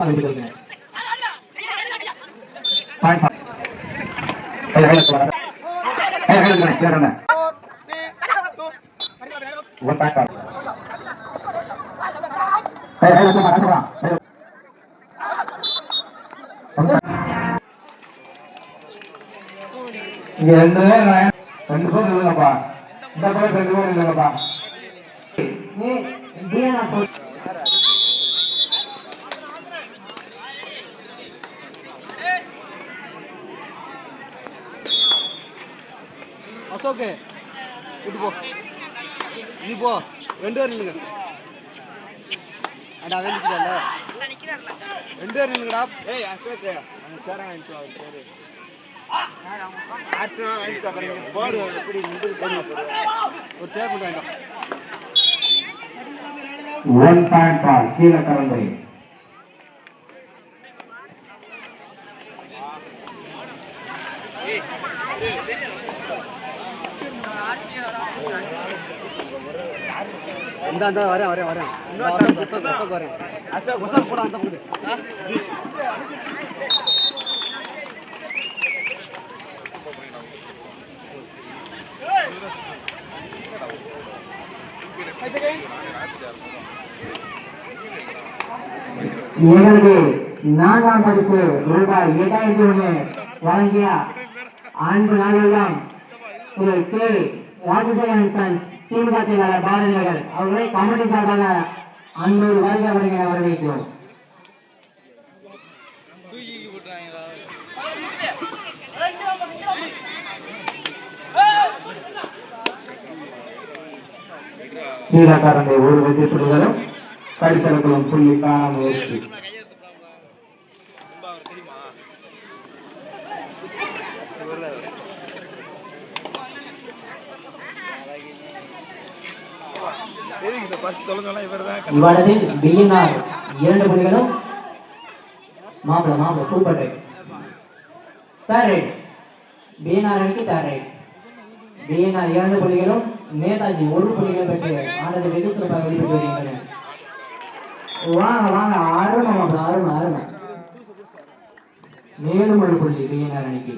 இங்க ரெண்டு பேர் ரெண்டு பேர் இல்லைங்கப்பா இந்த பேர் ரெண்டு பேர் இல்லைங்கப்பா அசோக்கு விட்டு போ. நீ போ. ரெண்டு பேர் நில்லுங்க. அடா அவன் நிற்கிறான்ல. ரெண்டு பேர் நில்லுங்கடா. ஏய் அசோக்கு அந்த சேர வாங்கிட்டு வா பேரு. ஒரு சேர் போட்டு வேண்டாம் ஒன் பாயிண்ட் பார் கீழே கரந்தை இந்த அந்த வரேன் வரேன் வரேன். வரேன். அசோக் அசோக் போட அந்த போடு. எங்களுக்கு நான்காம் பரிசு ரூபாய் எட்டாயிரத்தி ஒன்று வழங்கிய அன்பு நாளெல்லாம் திரு கே. ராஜசேகரன் சன்ஸ் திமுக செயலாளர் பாரதியார் அவர்களை. கமிட்டி சார்பாக அன்போடு வருக அவர்களை வரவேற்கிறோம். கீழக்காரனை ஒரு வெற்றி புள்ளிகளும் பரிசலுக்களும் புள்ளி காண முயற்சி இவ்வளவில் பிஎன்ஆர் இரண்டு புள்ளிகளும் மாப்பிள மாப்பிள super raid third raid BNR அணிக்கு தேர்ட் ரைட் பிஎன்ஆர் இரண்டு புள்ளிகளும் நேதாஜி ஒரு புள்ளிகள் பெற்று ஆனது வெகு சிறப்பாக வெளிப்பட்டு வருகின்றன. வாங்க வாங்க. அருமை மாப்பிள அருமை அருமை. மேலும் ஒரு புள்ளி பிஎன்ஆர் அணிக்கு.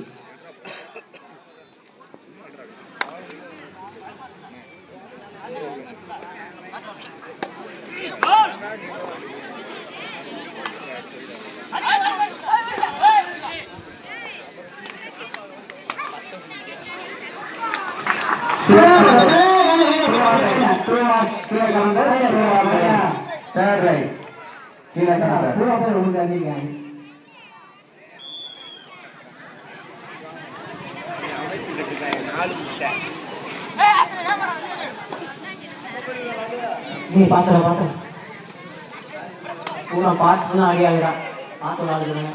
Third right. கீழே பூரா பேர் உங்களுக்கு அடிக்கிறாங்க நீ பாத்துற பாத்துற பூரா பார்ட்ஸ் தான் அடி பார்த்து விளாடுறேன்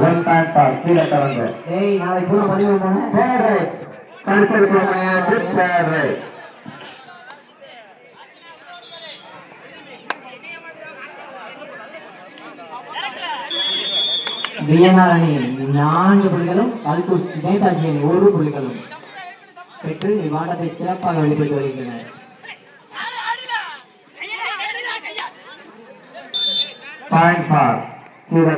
ஒன் பாயிண்ட் பார் கீழே கலந்து ஏய் நாளைக்கு பூரா பதிவு பண்ணேன் தேர்ட் ரைட் அமையாது தேர்ட் ரைட் பிஎன்ஆர் அணி நான்கு புள்ளிகளும் கல்குச்சி நேதாஜி அணி ஒரு புள்ளிகளும் பெற்று இவ்வாட்டத்தை சிறப்பாக வெளிப்பட்டு வருகின்றனர் பாயிண்ட் பார் கீழே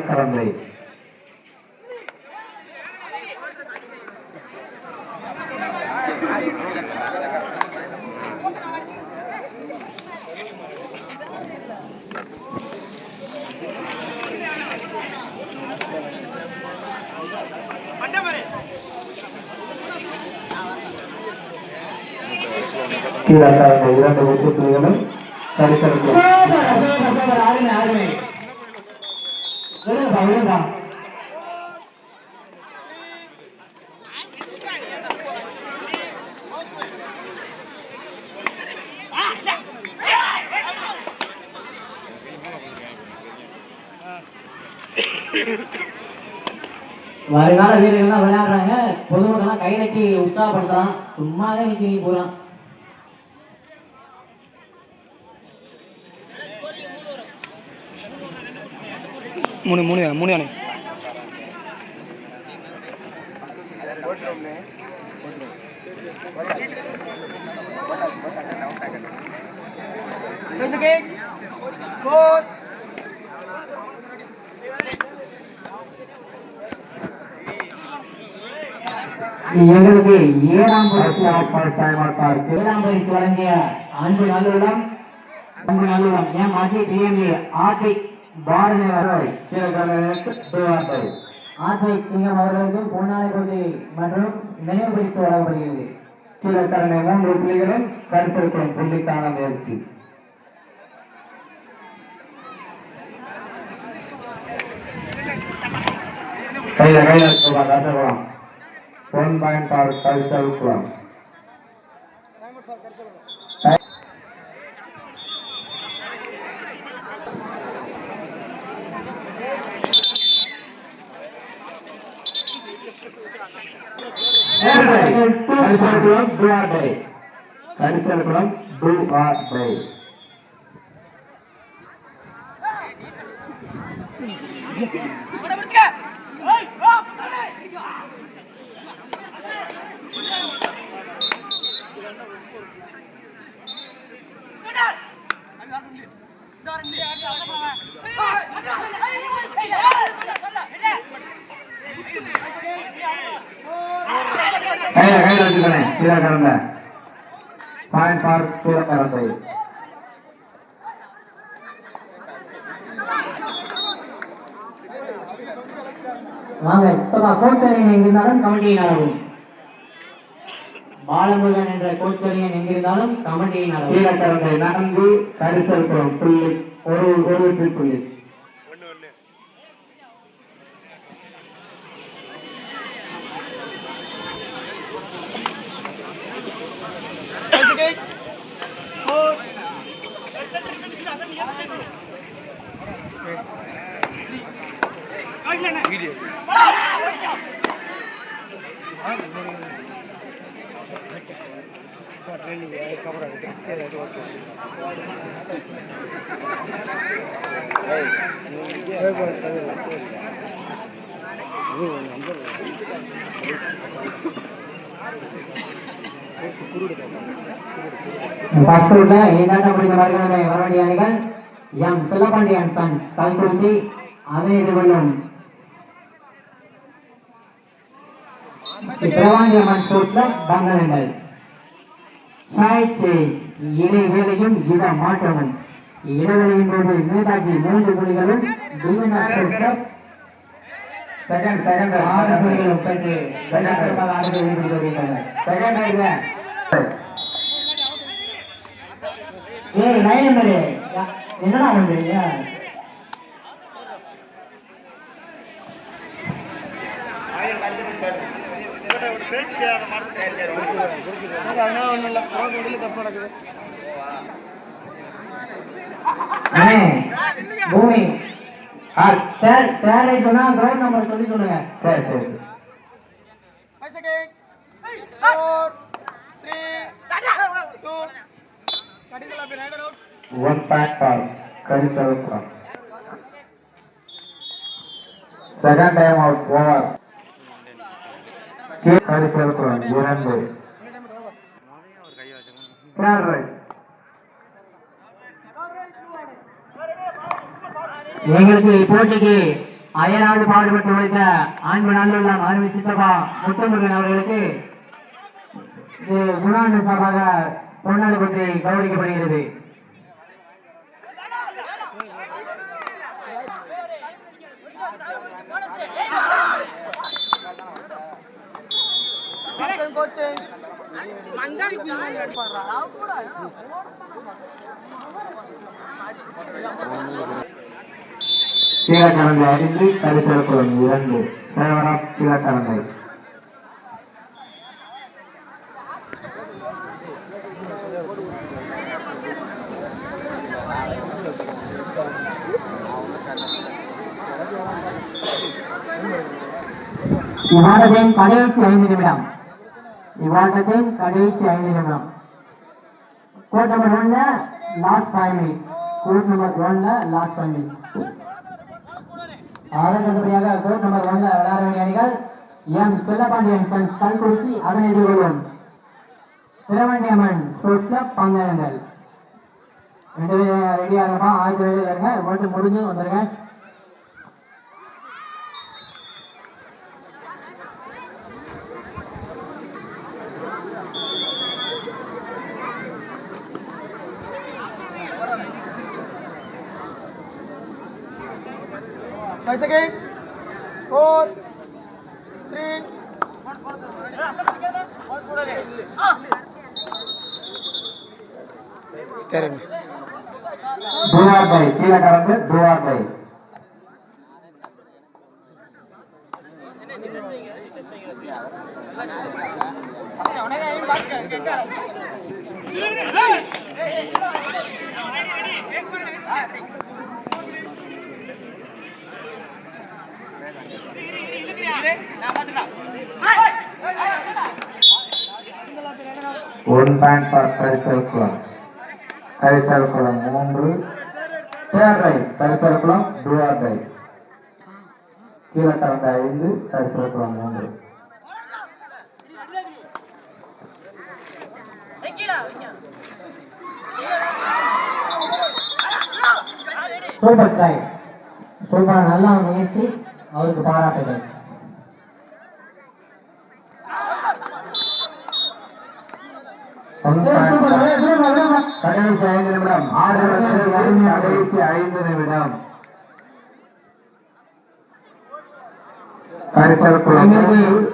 கலந்து கீழே இரண்டு வெற்றி புள்ளிகளும் பரிசலுக்கு வருங்கால வீரர்கள்லாம் விளையாடுறாங்க. பொதுமக்கள்லாம் கை நட்டி உற்சாகப்படுத்தலாம். சும்மாதான் நிக்க போகலாம் மூணு மூணு தானே மூணு தானே எழுபது ஏழாம் பரிசு வழங்கிய அன்பு நல்லுடம் அன்பு நல்லுடம் எம் அஜய் டிஎம்ஏ ஆர்டிக் பாரதி அவர்கள் ஆர்டிக் சிங்கம் அவர்களுக்கு பொன்னாடை மற்றும் நினைவு பரிசு வழங்கப்படுகிறது. கீழக்கரணை மூன்று புள்ளிகளும் பரிசெடுக்கும் புள்ளிக்கான முயற்சி. கையில கையில இருக்குமா one point or Karisalkulam Karisalkulam do or die Karisalkulam do or die கையில கையில வச்சுக்கணேன் கீழே கறந்த பாயிண்ட் பார் கீழே கறந்தை வாங்க சுத்தமா கோச்சரியன் எங்கிருந்தாலும் கமிட்டியின் அளவும் பாலமுருகன் என்ற கோச்சரியன் எங்கிருந்தாலும் கமிட்டியின் அளவு. கீழே கறந்தை நான்கு கரிசல்குளம் புள்ளி ஒரு ஒரு வெற்றி புள்ளி பாஸ்போர்ட்ல ஏதாட்ட முடிந்த வருகிறவை வர எம் செல்லப்பாண்டியன் சன்ஸ் கல்குறிச்சி அதை எதிர்கொள்ளும். ஸ்ரீ பிரவாண்டியம்மன் ஸ்போர்ட்ஸ்ல பங்கனங்கள் சைட் சேஞ்ச் இடைவேளையும் இட மாற்றமும். இடைவெளியின் போது நேதாஜி மூன்று புள்ளிகளும் செகண்ட் செகண்ட் ஆறு புள்ளிகளும் பெற்று வெள்ளத்திற்காக செகண்ட் ஏய் லைன் என்னடா பண்றீங்க பூமி. தேர் தேரை சொன்னா கிரவுண்ட் நம்பர் சொல்லி சொல்லுங்க. சரி சரி சரி. One point second time out over Karisalkulam இரண்டு. தேர்ட் ரைட் எங்களுக்கு இப்போட்டிக்கு அயராது பாடுபட்டு உழைத்த அன்பு நல்லுள்ள அருமை சித்தப்பா முத்தமுருகன் அவர்களுக்கு இது குணாண்டு சார்பாக பொன்னாடு பற்றி கௌரவிக்கப்படுகிறது. கோச்சிங் கீழக்கரந்தை ஐந்து கரிசல்குளம் இரண்டு ஃபேவர் ஆஃப் கீழக்கரந்தை கடைசி ஐந்து நிமிடம். இவ்வாட்டத்தின் கடைசி ஐந்து நிமிடம். கோட் நம்பர் ஒன்ல last five minutes court number ஒன்ல லாஸ்ட் ஃபைவ் மினிட்ஸ் அதற்கு அடுத்தபடியாக கோட் நம்பர் ஒன்ல விளையாட வேண்டிய அணிகள் எம். செல்லப்பாண்டியன் சன்ஸ் கல்குறிச்சி அதனை எதிர்கொள்வோம். திருவண்டியம்மன் ஸ்போர்ட்ஸ் கிளப் ரெண்டு பேரும் ரெடியாக இருப்பா ஆயிரத்தி வெளியில் இருங்க ஓட்டு முடிஞ்சு வந்துருங்க. சரி டூ ஆர் பை கீழே கறந்து டூ ஆர் பை ஒன் குளம் மூன்று. தேர் ரைட் கரிசல் குளம் டூஆர் ரைட் கீழே கலந்த ஐந்து கரிசல் குளம் மூன்று. சூப்பர் ட்ரை சூப்பர் நல்லா முயற்சி அவருக்கு பாராட்டுகள். ஒன்று கடைசி ஐந்து நிமிடம். ஆறு கடைசி ஐந்து நிமிடம்.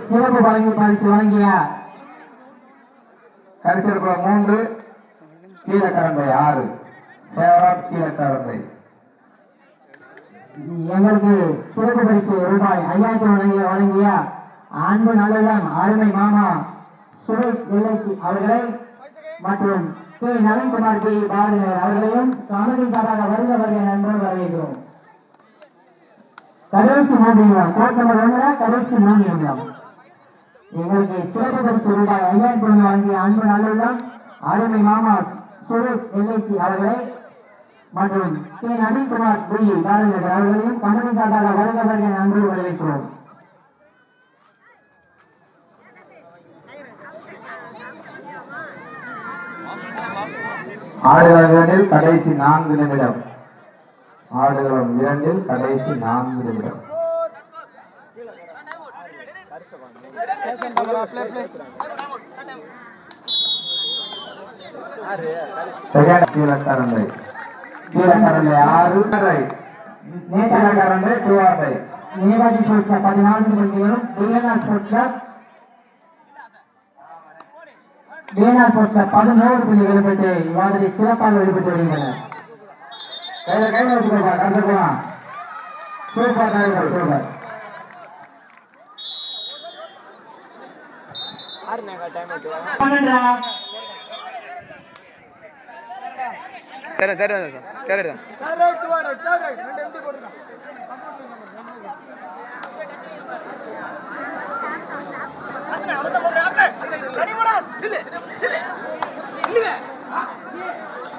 சிறப்பு வழங்கி பரிசு வழங்கிய கரிசல் மூன்று கீழே கரந்தை ஆறு கீழே கரந்தை எங்களுக்கு சிறப்பு பரிசு ரூபாய் ஐயாயிரத்தி வழங்கிய வழங்கிய அன்பு நல்லுடன் அருமை மாமா சுரேஷ் எல்ஐசி அவர்களை மற்றும் கே நவீன்குமார் பி. பாரதியார் அவர்களையும் காமெடி சாராக வருக வருக நண்போடு வரவேற்கிறோம். கடைசி மூன்று கோட்டம் கோட் நம்பர் ஒன்றுல கடைசி மூன்று எங்களுக்கு சிறப்பு பரிசு ரூபாய் ஐயாயிரத்தி ஒன்று வழங்கிய அன்பு நல்லுடன் அருமை மாமா சுரேஷ் எல்ஐசி அவர்களை மற்றும் கே. நவீன்குமார் பி. பாரதியார் அவர்களையும் கமிட்டி சார்பாக வருக வருக நண்போடு வரவேற்கிறோம். ஆடுகளம் இரண்டில் கடைசி நான்கு நிமிடம். ஆடுகளம் இரண்டில் கடைசி நான்கு நிமிடம். செகண்ட் கீழக்கரந்தை ஆறு. ரைட் டூ ஆர் ரைட் பதினான்கு மணி நேரம் ஸ்போர்ட்ஸ் கிளப் டிஎன்ஆர் கிளப் பதினோரு புள்ளிகள் பெற்று இவ்வாறு சிறப்பாக வெளிப்பட்டு வருகின்றனர். கையில கையில வச்சுக்கோப்பா கருத்து போலாம் சூப்பர். டிரைவர் சூப்பர் சரி. சரி சார் சரி தான்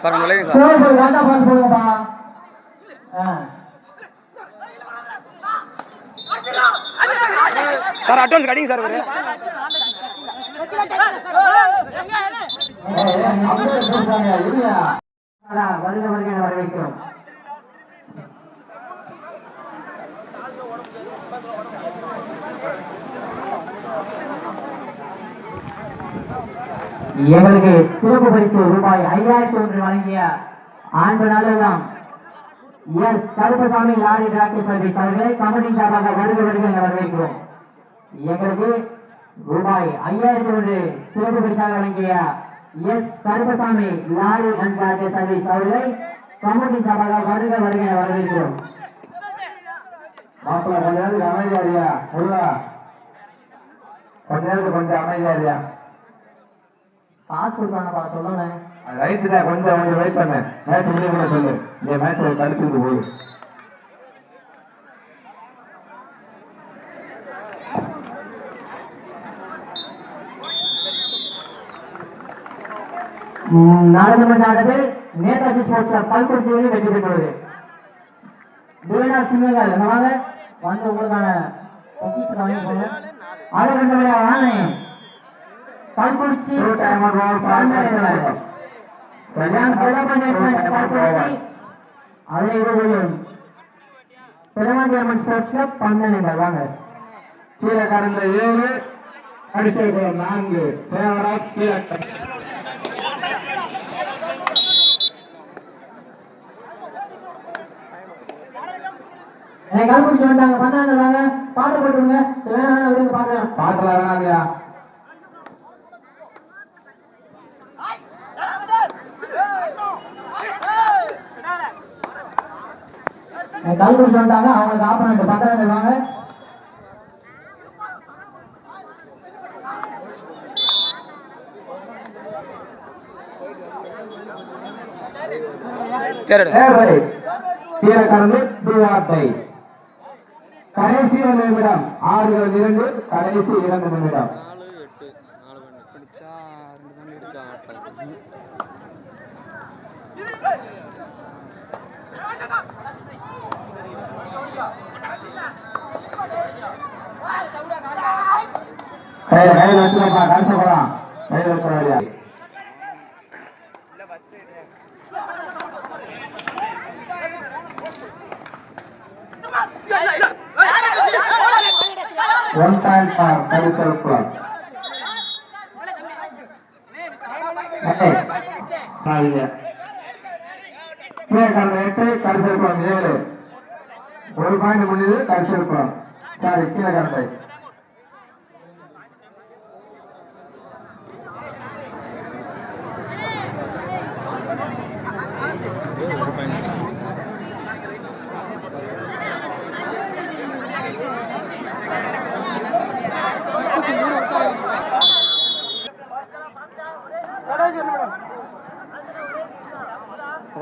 சார் கொஞ்சம் விளையுங்க சார். கரெக்டா பாஸ் போடுங்கப்பா. சார் அட்வான்ஸ் கட்டிங்க சார் ஒரு வருக வருக என வரவேற்கிறோம். எங்களுக்கு சிறப்பு பரிசு ரூபாய் ஐயாயிரத்தி ஒன்று வழங்கிய ஆண்டு நல்லதாம் S Karuppasamy lorry tractor service அவர்களை கமிட்டி சார்பாக வருக வருக என வரவேற்கிறோம். எங்களுக்கு ரூபாய் ஐயாயிரத்தி ஒன்று சிறப்பு பரிசாக வழங்கிய S Karuppasamy lorry and tractor service அவர்களை கமிட்டி சார்பாக வருக வருக என வரவேற்கிறோம். மாப்பிள்ள கொஞ்ச நேரத்துக்கு அமைதியா இல்லையா முருகா கொஞ்ச நேரத்துக்கு கொஞ்சம் அமைதியா இல்லையா காசு கொடுத்தாங்கப்பா சொல்லணும் ரைட்டு தான் கொஞ்சம் கொஞ்சம் வெயிட் பண்ணு. மேட்ச் முடிய கூட சொல்லு. இந்த மேட்ச் கடிச்சுட்டு போகுது ம், நாடாளுமன்ற ஆட்டத்தில் நேதாஜி ஸ்போர்ட்ஸ் பல்குறிச்சியில் வெற்றி பெற்றுள்ளது டிஎன்ஆர் சிங்கங்கள். என்ன வாங்க வந்து உங்களுக்கான பொக்கிஷத்தை வாங்கி கண்டபடியா பல்குறிச்சி எல்லாம் பல்குறிச்சி அதனை இருவரும் பெருமாண்டி அம்மன் ஸ்போர்ட்ஸ் கிளப் பந்தனங்கள் வாங்க. கீழே கறந்த ஏழு குளம் நான்கு. தேவரா கீழே எனக்கு கால் குடிச்சு வந்தாங்க. பந்தாங்க வாங்க. பாட்டு போட்டுருங்க சரி, வேணாம் வேணாம் விடுங்க பாக்கலாம் கால் குடிச்சு வந்தாங்க அவங்களுக்கு ஆப்பனண்ட் பந்தாங்க வாங்க. தேர்ட் தேர்ட் ரைட் கீழே கடந்து டூ ஆர் டை கடைசி இரண்டு நிமிடம். ஆறுகள் இரண்டு கடைசி இரண்டு நிமிடம் நாலு எட்டு நாலு பண்ணு பிடிச்சா ரெண்டு பண்ணி இருக்கு ஆட்டம் கையில கையில வச்சுக்கப்பா கடைசி போலாம் கையில வழியா ஒன் பாயிண்ட் ஃபார் கீழே கடந்த எட்டு கரிசல் குளம் ஏழு. ஒரு பாயிண்ட் முடியுது கரிசல் குளம் சாரி கீழே கடந்த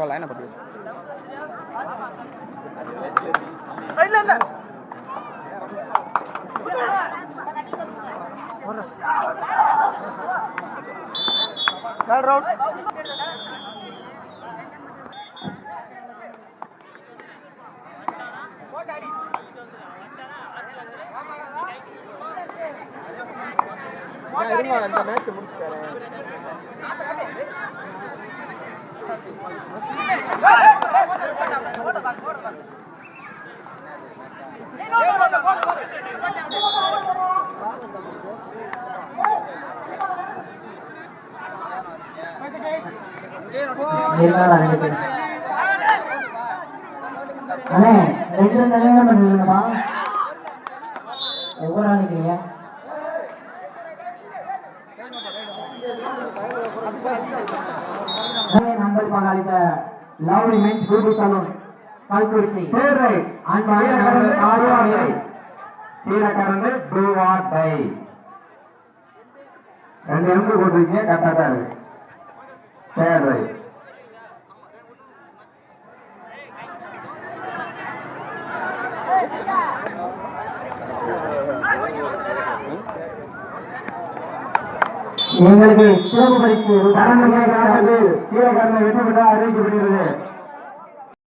லைனை பற்றி இந்த மேட்ச் முடிச்சுட்டாரு அண்ணே ரெண்டு நிலையம் பண்ணுவீங்கப்பா ஒவ்வொரு ஆள் number பங்காளித்த lovely men's beauty salon Kalkurichi. அன்பான கீழே கடந்து நண்பர்களே, டூ ஆர் டை ரெண்டு எலும்பு போட்டிருக்கீங்க கரெக்டாக தான் இருக்கு. எங்களுக்கு சிறப்பு பரிசு கரண்ட் கீழே கடந்து கீழே கடந்து வெற்றி பெற்றால் அறிவிக்கப்படுகிறது.